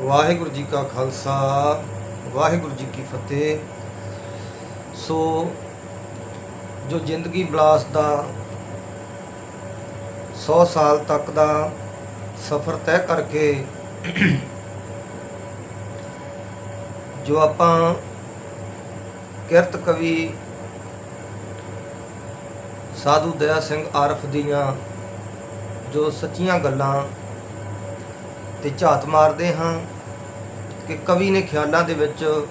ਵਾਹਿਗੁਰੂ ਜੀ ਕਾ ਖਾਲਸਾ, ਵਾਹਿਗੁਰੂ ਜੀ ਕੀ ਫਤਿਹ। ਸੋ, ਜੋ ਜ਼ਿੰਦਗੀ ਬਲਾਸ ਦਾ 100 ਸਾਲ ਤੱਕ ਦਾ ਸਫ਼ਰ ਤੈਅ ਕਰਕੇ ਜੋ ਆਪਾਂ ਕਿਰਤ ਕਵੀ ਸਾਧੂ ਦਇਆ ਸਿੰਘ ਆਰਫ ਦੀਆਂ ਜੋ ਸੱਚੀਆਂ ਗੱਲਾਂ ਤੇ ਝਾਤ ਮਾਰਦੇ ਹਾਂ ਕਿ ਕਵੀ ਨੇ ਖਿਆਲਾਂ ਦੇ ਵਿੱਚ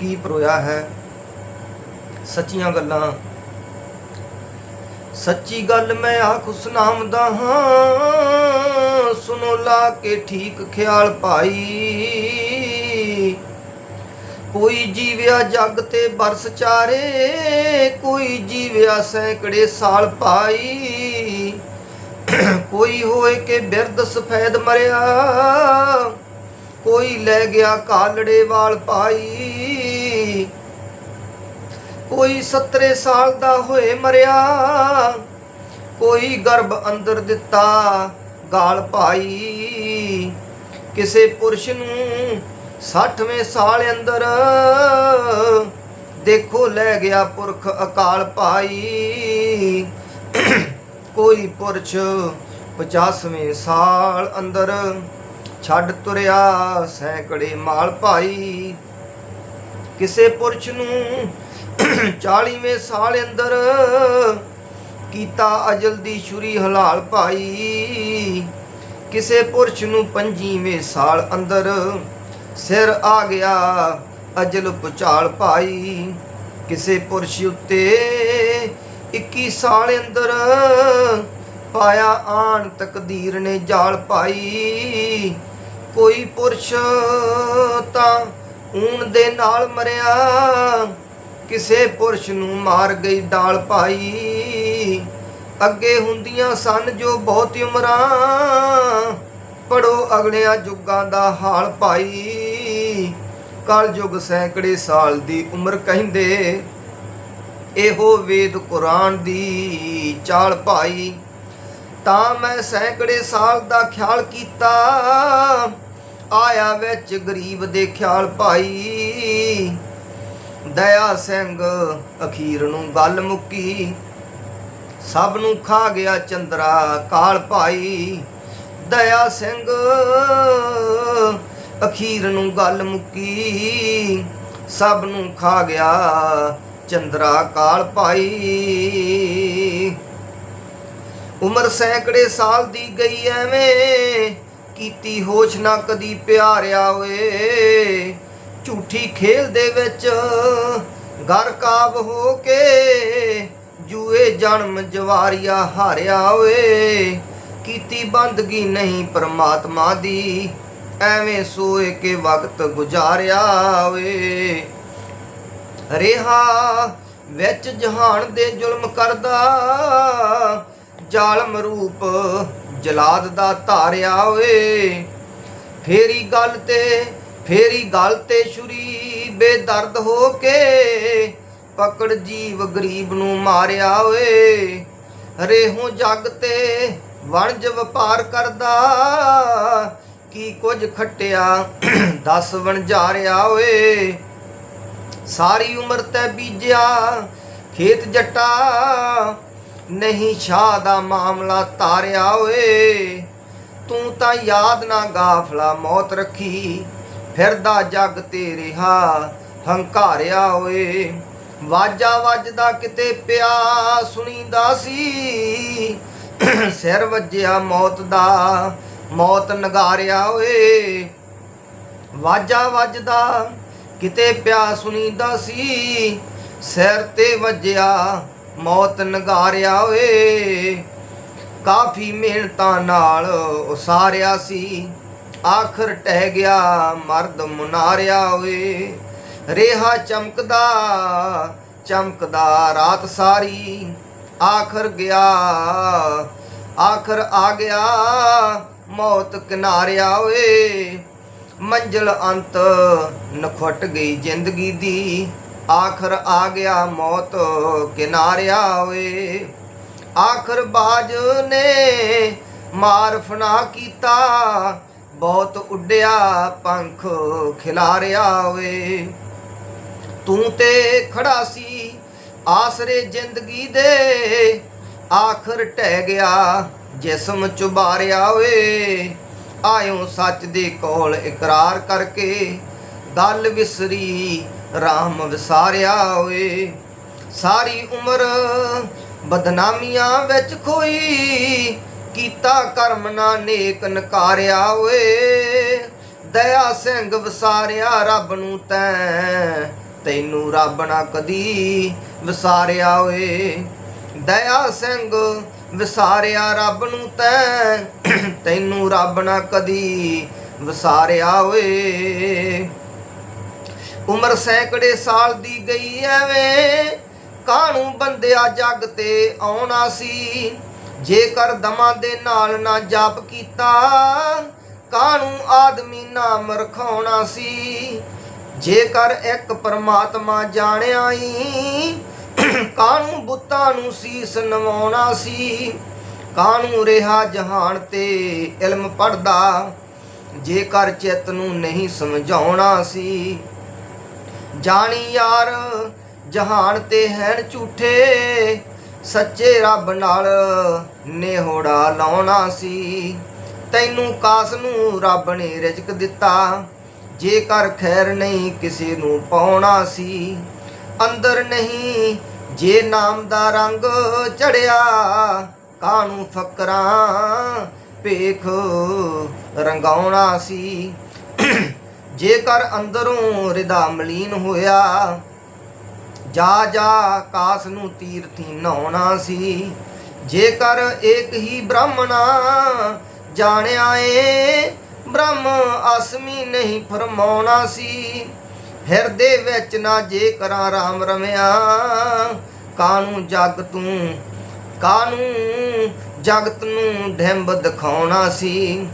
ਕੀ ਪਰੋਇਆ ਹੈ। ਸੱਚੀਆਂ ਗੱਲਾਂ। ਸੱਚੀ ਗੱਲ ਮੈਂ ਆਖ ਉਸ ਨਾਮ ਦਾ ਹਾਂ। ਸੁਨੋ ਲਾ ਕੇ ਠੀਕ ਖਿਆਲ ਭਾਈ। ਕੋਈ ਜੀਵਿਆ ਜੱਗ ਤੇ ਬਰਸ ਚਾਰੇ, ਕੋਈ ਜੀਵਿਆ ਸੈਂਕੜੇ ਸਾਲ ਪਾਈ ਕੋਈ ਹੋਏ ਕਿ ਬਿਰਧ ਸਫੈਦ ਮਰਿਆ, ਕੋਈ ਲੈ ਗਿਆ ਕਾਲੜੇ ਵਾਲ ਪਾਈ, ਕੋਈ 17 ਸਾਲ ਦਾ ਹੋਏ ਮਰਿਆ, ਕੋਈ ਗਰਭ ਅੰਦਰ ਦਿੱਤਾ ਗਾਲ ਪਾਈ। ਕਿਸੇ ਪੁਰਸ਼ ਨੂੰ 60ਵੇਂ ਸਾਲ ਅੰਦਰ ਦੇਖੋ ਲੈ ਗਿਆ ਪੁਰਖ ਅਕਾਲ ਪਾਈ। ਕੋਈ ਪੁਰਸ਼ 50ਵੇਂ ਸਾਲ ਅੰਦਰ ਛੱਡ ਤੁਰਿਆ, ਸੈਂਕੜੇ ਮਾਲ ਭਾਈ। ਕਿਸੇ ਪੁਰਸ਼ ਨੂੰ 40ਵੇਂ ਸਾਲ ਅੰਦਰ ਕੀਤਾ ਅਜਲ ਦੀ ਛੁਰੀ ਹਲਾਲ ਭਾਈ। ਕਿਸੇ ਪੁਰਸ਼ ਨੂੰ 25ਵੇਂ ਸਾਲ ਅੰਦਰ ਸਿਰ ਆ ਗਿਆ ਅਜਲ ਪੁਚਾਲ ਭਾਈ। ਕਿਸੇ ਪੁਰਸ਼ ਉੱਤੇ 21 ਸਾਲ ਅੰਦਰ ਪਾਇਆ ਆਣ ਤਕਦੀਰ ਨੇ ਜਾਲ ਪਾਈ। ਕੋਈ ਪੁਰਸ਼ ਤਾਂ ਊਣ ਦੇ ਨਾਲ ਮਰਿਆ, ਕਿਸੇ ਪੁਰਸ਼ ਨੂੰ ਮਾਰ ਗਈ ਡਾਲ ਪਾਈ। ਅੱਗੇ ਹੁੰਦੀਆਂ ਸਨ ਜੋ ਬਹੁਤ ਉਮਰਾਂ, ਪੜੋ ਅਗਲਿਆਂ ਯੁੱਗਾਂ ਦਾ ਹਾਲ ਪਾਈ। ਕਲ ਯੁੱਗ ਸੈਂਕੜੇ ਸਾਲ ਦੀ ਉਮਰ ਕਹਿੰਦੇ ਇਹੋ ਵੇਦ ਕੁਰਾਨ ਦੀ ਚਾਲ ਭਾਈ ਤਾਂ ਮੈਂ ਸੈਂਕੜੇ ਸਾਲ ਦਾ ਖਿਆਲ ਕੀਤਾ, ਆਇਆ ਵਿੱਚ ਗਰੀਬ ਦੇ ਖਿਆਲ ਭਾਈ ਦਇਆ ਸਿੰਘ ਅਖੀਰ ਨੂੰ ਗੱਲ ਮੁੱਕੀ, ਸਭ ਨੂੰ ਖਾ ਗਿਆ ਚੰਦਰਾ ਕਾਲ ਭਾਈ ਦਇਆ ਸਿੰਘ ਅਖੀਰ ਨੂੰ ਗੱਲ ਮੁੱਕੀ, ਸਭ ਨੂੰ ਖਾ ਗਿਆ ਚੰਦਰਾ ਕਾਲ ਭਾਈ ਉਮਰ ਸੈਂਕੜੇ ਸਾਲ ਦੀ ਗਈ ਐਵੇਂ, ਕੀਤੀ ਹੋਸ਼ ਨਾ ਕਦੀ ਪਿਆਰਿਆ ਓਏ ਝੂਠੀ ਖੇਲ ਦੇ ਵਿੱਚ ਘਰ ਕਾਬ ਹੋ ਕੇ ਜੂਏ ਜਨਮ ਜਵਾਰੀਆ ਹਾਰਿਆ ਓਏ ਕੀਤੀ ਬੰਦਗੀ ਨਹੀਂ ਪਰਮਾਤਮਾ ਦੀ, ਐਵੇਂ ਸੋਏ ਕੇ ਵਕਤ ਗੁਜ਼ਾਰਿਆ ਓਏ ਰਿਹਾ, ਵਿੱਚ ਜਹਾਨ ਦੇ ਜ਼ੁਲਮ ਕਰਦਾ। ਜ਼ਾਲਮ ਰੂਪ ਜਲਾਦ ਦਾ ਧਾਰਿਆ ਓਏ। ਫੇਰੀ ਗੱਲ ਤੇ, ਫੇਰੀ ਗੱਲ ਤੇ ਛੁਰੀ ਬੇਦਰਦ ਹੋ ਕੇ ਪਕੜ ਜੀਵ ਗਰੀਬ ਨੂੰ ਮਾਰਿਆ ਓਏ। ਰੇਹੋਂ ਜੱਗ ਤੇ ਵਣਜ ਵਪਾਰ ਕਰਦਾ। ਕੀ ਕੁਝ ਖੱਟਿਆ, ਦਸ ਵਣਜਾਰਿਆ ਓਏ। ਸਾਰੀ ਉਮਰ ਤੈ ਬੀਜਿਆ, ਖੇਤ ਜੱਟਾ, ਨਹੀਂ ਸ਼ਾਹ ਦਾ ਮਾਮਲਾ ਤਾਰਿਆ ਓਏ। ਤੂੰ ਤਾਂ ਯਾਦ ਨਾ ਗਾਫਲਾ ਮੌਤ ਰੱਖੀ, ਫਿਰਦਾ ਜੱਗ ਤੇ ਰਿਹਾ ਹੰਕਾਰਿਆ ਓਏ। ਵਾਜਾ ਵੱਜਦਾ ਕਿਤੇ ਪਿਆ, ਸੁਣੀਦਾ ਸੀ, ਸਿਰ ਵੱਜਿਆ ਮੌਤ ਦਾ, ਮੌਤ ਨਗਾਰਿਆ ਓਏ। ਵਾਜਾ ਵੱਜਦਾ ਕਿਤੇ ਪਿਆ ਸੁਣੀਂਦਾ ਸੀ, ਸਿਰ ਤੇ ਵੱਜਿਆ, ਮੌਤ ਨਗਾਰਿਆ ਓਏ। ਕਾਫੀ ਮਿਹਨਤਾਂ ਨਾਲ ਉਸਾਰਿਆ ਸੀ, ਆਖਰ ਟਹਿ ਗਿਆ, ਮਰਦ ਮੁਨਾਰਿਆ ਓਏ। ਰੇਹਾ ਚਮਕਦਾ ਚਮਕਦਾ ਰਾਤ ਸਾਰੀ, ਆਖਰ ਗਿਆ, ਆਖਰ ਆ ਗਿਆ, ਮੌਤ ਕਿਨਾਰਿਆ ਓਏ। ਮੰਜ਼ਲ ਅੰਤ ਨਖੁੱਟ ਗਈ ਜ਼ਿੰਦਗੀ ਦੀ। ਆਖਰ ਆ ਗਿਆ ਮੌਤ ਕਿਨਾਰਿਆ ਓਏ। ਆਖਰ ਬਾਜ ਨੇ ਮਾਰ ਫਨਾ ਕੀਤਾ, ਬਹੁਤ ਉੱਡਿਆ ਪੰਖ ਖਿਲਾਰਿਆ ਓਏ। ਤੂੰ ਤੇ ਖੜਾ ਸੀ ਆਸਰੇ ਜ਼ਿੰਦਗੀ ਦੇ, ਆਖਰ ਟਹਿ ਗਿਆ ਜਿਸਮ ਚੁਬਾਰਿਆ ਓਏ। ਆਇਓ ਸੱਚ ਦੇ ਕੋਲ ਇਕਰਾਰ ਕਰਕੇ ਗੱਲ ਵਿਸਰੀ ਰਾਮ ਵਿਸਾਰਿਆ ਓਏ। ਸਾਰੀ ਉਮਰ ਬਦਨਾਮੀਆਂ ਵਿੱਚ ਖੋਈ, ਕੀਤਾ ਕਰਮ ਨਾ ਨੇਕ ਨਕਾਰਿਆ ਓਏ। ਦਇਆ ਸਿੰਘ ਵਸਾਰਿਆ ਰੱਬ ਨੂੰ ਤੈਂ, ਤੈਨੂੰ ਰੱਬ ਨਾ ਕਦੀ ਵਸਾਰਿਆ ਓਏ। ਦਇਆ ਸਿੰਘ ਵਸਾਰਿਆ ਰੱਬ ਨੂੰ ਤੈਂ ਤੈਨੂੰ ਰੱਬ ਨਾ ਕਦੀ ਵਸਾਰਿਆ ਓਏ ਉਮਰ ਸੈਂਕੜੇ ਸਾਲ ਦੀ ਗਈ ਐਵੇਂ, ਕਾਹਨੂੰ ਬੰਦਿਆ ਜੱਗ ਤੇ ਆਉਣਾ ਸੀ। ਜੇਕਰ ਦਮਾਂ ਦੇ ਨਾਲ ਨਾ ਜਾਪ ਕੀਤਾ, ਕਾਹਨੂੰ ਆਦਮੀ ਨਾਮ ਰਖਾਉਣਾ ਸੀ। ਜੇਕਰ ਇੱਕ ਪਰਮਾਤਮਾ ਜਾਣਿਆ ਈ, ਕਾਹਨੂੰ ਬੁੱਤਾਂ ਨੂੰ ਸੀਸ ਨਵਾਉਣਾ ਸੀ। ਕਾਹਨੂੰ ਰਿਹਾ ਜਹਾਨ ਤੇ? ਇਲਮ ਪੜਦਾ ਜੇਕਰ ਚਿੱਤ ਨੂੰ ਨਹੀਂ ਸਮਝਾਉਣਾ ਸੀ। ਜਾਣੀ ਯਾਰ, ਜਹਾਨ ਤੇ ਹੈਨ ਝੂਠੇ, ਸੱਚੇ ਰੱਬ ਨਾਲ ਨਿਹੋੜਾ ਲਾਉਣਾ ਸੀ। ਤੈਨੂੰ ਕਾਸ ਨੂੰ ਰੱਬ ਨੇ ਰਿਜ਼ਕ ਦਿੱਤਾ ਜੇਕਰ ਖੈਰ ਨਹੀਂ ਕਿਸੇ ਨੂੰ ਪਾਉਣਾ ਸੀ। ਅੰਦਰ ਨਹੀਂ, ਜੇ ਨਾਮ ਦਾ ਰੰਗ ਚੜਿਆ ਕਾਹਨੂੰ ਫਕਰਾਂ? ਭੇਖ ਰੰਗਾਉਣਾ ਸੀ। ਜੇਕਰ ਅੰਦਰੋਂ ਰਿਦਾ ਮਲੀਨ ਹੋਇਆ, ਜਾ ਜਾ ਕਾਸ ਨੂੰ ਤੀਰਥੀ ਨਹਾਉਣਾ ਸੀ। ਜੇਕਰ ਏਕ ਹੀ ਬ੍ਰਾਹਮਣਾ ਜਾਣਿਆ ਏ, ਬ੍ਰਹਮ ਅਸਮੀ ਨਹੀਂ ਫਰਮਾਉਣਾ ਸੀ। ਹਿਰਦੇ ਵਿੱਚ ਨਾ ਜੇਕਰਾਂ ਰਾਮ ਰਮਿਆ ਕਾਨੂੰ ਜਗ ਤੂੰ ਕਾਨੂੰ ਜਗਤ ਨੂੰ ਢੰਬ ਦਿਖਾਉਣਾ ਸੀ।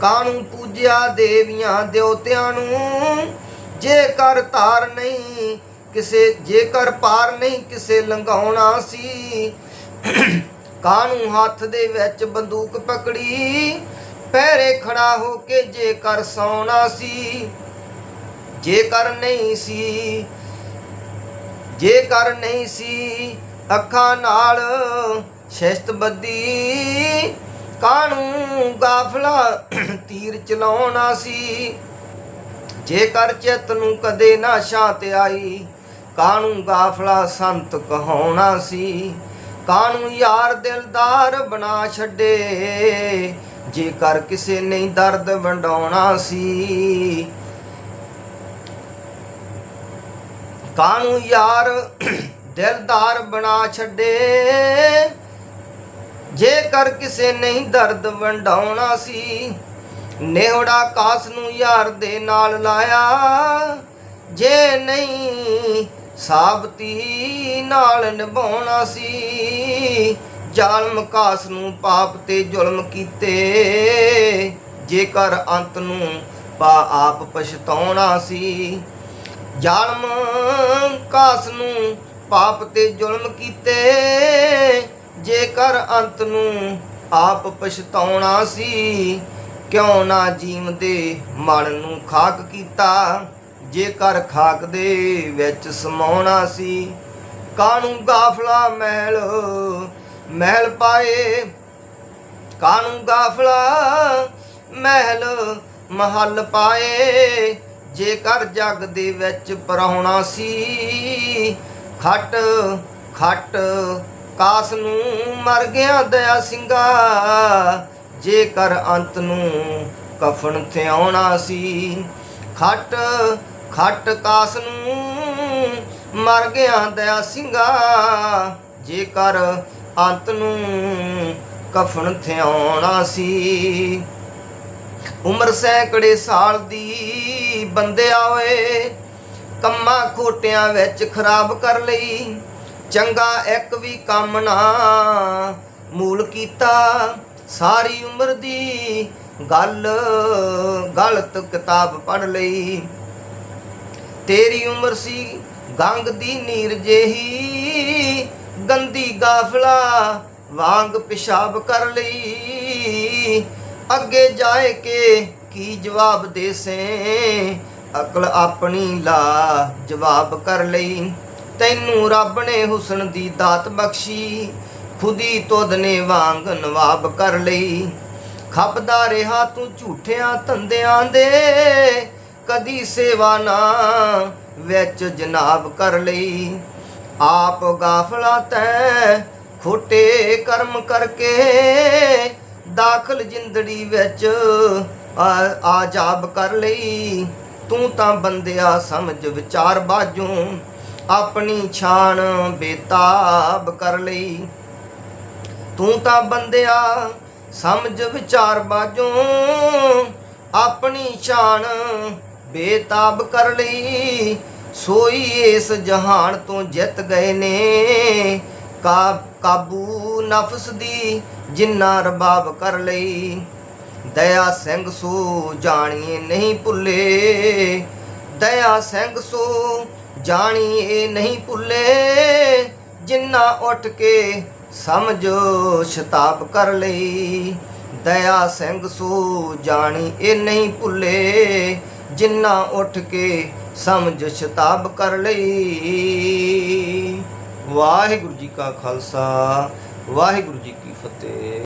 ਕਾਨੂੰ ਪੂਜਿਆ ਦੇਵੀਆਂ ਦੇਵਤਿਆਂ ਨੂੰ, ਜੇਕਰ ਤਾਰ ਨਹੀਂ ਕਿਸੇ, ਜੇਕਰ ਪਾਰ ਨਹੀਂ ਕਿਸੇ ਲੰਘਾਉਣਾ ਸੀ। ਕਾਨੂੰ ਹੱਥ ਦੇ ਵਿੱਚ ਬੰਦੂਕ ਪਕੜੀ ਪੈਰੇ ਖੜਾ ਹੋ ਕੇ ਜੇਕਰ ਸੌਣਾ ਸੀ, ਜੇਕਰ ਨਹੀਂ ਸੀ, ਜੇਕਰ ਨਹੀਂ ਸੀ ਅੱਖਾਂ ਨਾਲ ਸ਼ਿਸ਼ਤ ਬੱਦੀ ਗਾਫਲਾ ਤੀਰ ਚਲਾਉਣਾ ਸੀ। ਜੇਕਰ ਚਿੱਤ ਨੂੰ ਕਦੇ ਨਾ ਸ਼ਾਂਤ ਆਈ ਕਾਨੂੰ ਗਾਫਲਾ ਸੰਤ ਕਹਾਉਣਾ ਸੀ। ਕਾਨੂੰ ਯਾਰ ਦਿਲਦਾਰ ਬਣਾ ਛੱਡੇ, ਜੇਕਰ ਕਿਸੇ ਨੇ ਦਰਦ ਵੰਡਾਉਣਾ ਸੀ। ਕਾਨੂੰ ਯਾਰ ਦਿਲਦਾਰ ਬਣਾ ਛੱਡੇ। ਜੇਕਰ ਕਿਸੇ ਨਹੀਂ ਦਰਦ ਵੰਡਾਉਣਾ ਸੀ, ਨੇਹੜਾ ਕਾਸ ਨੂੰ ਯਾਰ ਦੇ ਨਾਲ ਲਾਇਆ। ਜੇ ਨਹੀਂ, ਸਾਬਤੀ ਨਾਲ ਨਿਭਾਉਣਾ ਸੀ, ਜ਼ਾਲਮ ਕਾਸ ਨੂੰ ਪਾਪ ਤੇ ਜ਼ੁਲਮ ਕੀਤੇ। ਜੇਕਰ ਅੰਤ ਨੂੰ ਪਾ ਆਪ ਪਛਤਾਉਣਾ ਸੀ, ਜ਼ਾਲਮ ਕਾਸ ਨੂੰ ਪਾਪ ਤੇ ਜ਼ੁਲਮ ਕੀਤੇ। ਜੇਕਰ ਅੰਤ ਨੂੰ ਆਪ ਪਛਤਾਉਣਾ ਸੀ, ਕਿਉਂ ਨਾ ਜੀਵ ਦੇ ਮਨ ਨੂੰ ਖਾਕ ਕੀਤਾ। ਜੇਕਰ ਖਾਕ ਦੇ ਵਿੱਚ ਸਮਾਉਣਾ ਸੀ ਕਾਨੂੰ ਗਾਫਲਾ ਮਹਿਲ ਮਹਿਲ ਪਾਏ? ਕਾਨੂੰ ਗਾਫਲਾ ਮਹਿਲ ਮਹੱਲ ਪਾਏ? ਜੇਕਰ ਜਗ ਦੇ ਵਿੱਚ ਪਰਾਉਣਾ ਸੀ ਖੱਟ ਖੱਟ ਕਾਸ ਨੂੰ ਮਰ ਗਿਆ ਦਇਆ ਸਿੰਘਾ। ਜੇਕਰ ਅੰਤ ਨੂੰ ਕਫਨ ਥਿਆਉਣਾ ਸੀ, ਖੱਟ ਖੱਟ ਕਾਸ ਨੂੰ ਮਰ ਗਿਆ ਦਇਆ ਸਿੰਘਾ। ਜੇਕਰ ਅੰਤ ਨੂੰ ਕਫਨ ਥਿਆਉਣਾ ਸੀ, ਉਮਰ ਸੈਂਕੜੇ ਸਾਲ ਦੀ ਬੰਦੇ ਆਵੇ ਕੰਮਾਂ ਖੋਟਿਆਂ ਵਿੱਚ ਖਰਾਬ ਕਰ ਲਈ। ਚੰਗਾ ਇੱਕ ਵੀ ਕੰਮ ਨਾ ਮੂਲ ਕੀਤਾ। ਸਾਰੀ ਉਮਰ ਦੀ ਗੱਲ, ਗਲਤ ਕਿਤਾਬ ਪੜ ਲਈ। ਤੇਰੀ ਉਮਰ ਸੀ ਗੰਗ ਦੀ ਨੀਰ ਜਿਹੀ। ਗੰਦੀ ਗਾਫਲਾ ਵਾਂਗ ਪਿਸ਼ਾਬ ਕਰ ਲਈ। ਅੱਗੇ ਜਾਏ ਕੇ ਕੀ ਜਵਾਬ ਦੇ ਸੇ? ਅਕਲ ਆਪਣੀ ਲਾ, ਜਵਾਬ ਕਰ ਲਈ। ਤੈਨੂੰ ਰੱਬ ਨੇ ਹੁਸਨ ਦੀ ਦਾਤ ਬਖਸ਼ੀ, ਖੁਦੀ ਤੁਧ ਨੇ ਵਾਂਗ ਨਵਾਬ ਕਰ ਲਈ। ਖਪਦਾ ਰਿਹਾ ਤੂੰ ਝੂਠਿਆਂ ਧੰਦਿਆਂ ਦੇ, ਕਦੀ ਸੇਵਾ ਨਾ ਵਿੱਚ ਜਨਾਬ ਕਰ ਲਈ। ਆਪ ਗਾਫਲਾ ਤੈ ਖੋਟੇ ਕਰਮ ਕਰਕੇ, ਦਾਖਲ ਜਿੰਦੜੀ ਵਿੱਚ ਆ- ਆਜਾਬ ਕਰ ਲਈ। ਤੂੰ ਤਾਂ ਬੰਦਿਆ ਸਮਝ ਵਿਚਾਰ ਬਾਝੋਂ ਆਪਣੀ ਛਾਣ ਬੇਤਾਬ ਕਰ ਲਈ। ਤੂੰ ਤਾਂ ਬੰਦਿਆ ਸਮਝ ਵਿਚਾਰ ਬਾਝੋਂ ਆਪਣੀ ਸ਼ਾਨ ਬੇਤਾਬ ਕਰ ਲਈ। ਸੋਈ ਇਸ ਜਹਾਨ ਤੋਂ ਜਿੱਤ ਗਏ ਨੇ ਕਾ ਕਾਬੂ ਨਫਸ ਦੀ ਜਿੰਨਾ ਰਬਾਬ ਕਰ ਲਈ। ਦਇਆ ਸਿੰਘ ਸੋ ਜਾਣੀਏ ਨਹੀਂ ਭੁੱਲੇ। ਦਇਆ ਸਿੰਘ ਸੋ ਜਾਣੀਏ ਨਹੀਂ ਭੁੱਲੇ। ਜਿੰਨਾ ਉੱਠ ਕੇ ਸਮਝੋ ਸ਼ਤਾਬ ਕਰ ਲਈ। ਦਇਆ ਸਿੰਘ ਸੋ ਜਾਣੀ ਇਹ ਨਹੀਂ ਭੁੱਲੇ। ਜਿੰਨਾ ਉੱਠ ਕੇ ਸਮਝ ਸ਼ਤਾਬ ਕਰ ਲਈ। ਵਾਹਿਗੁਰੂ ਜੀ ਕਾ ਖਾਲਸਾ, ਵਾਹਿਗੁਰੂ ਜੀ ਕੀ ਫਤਿਹ।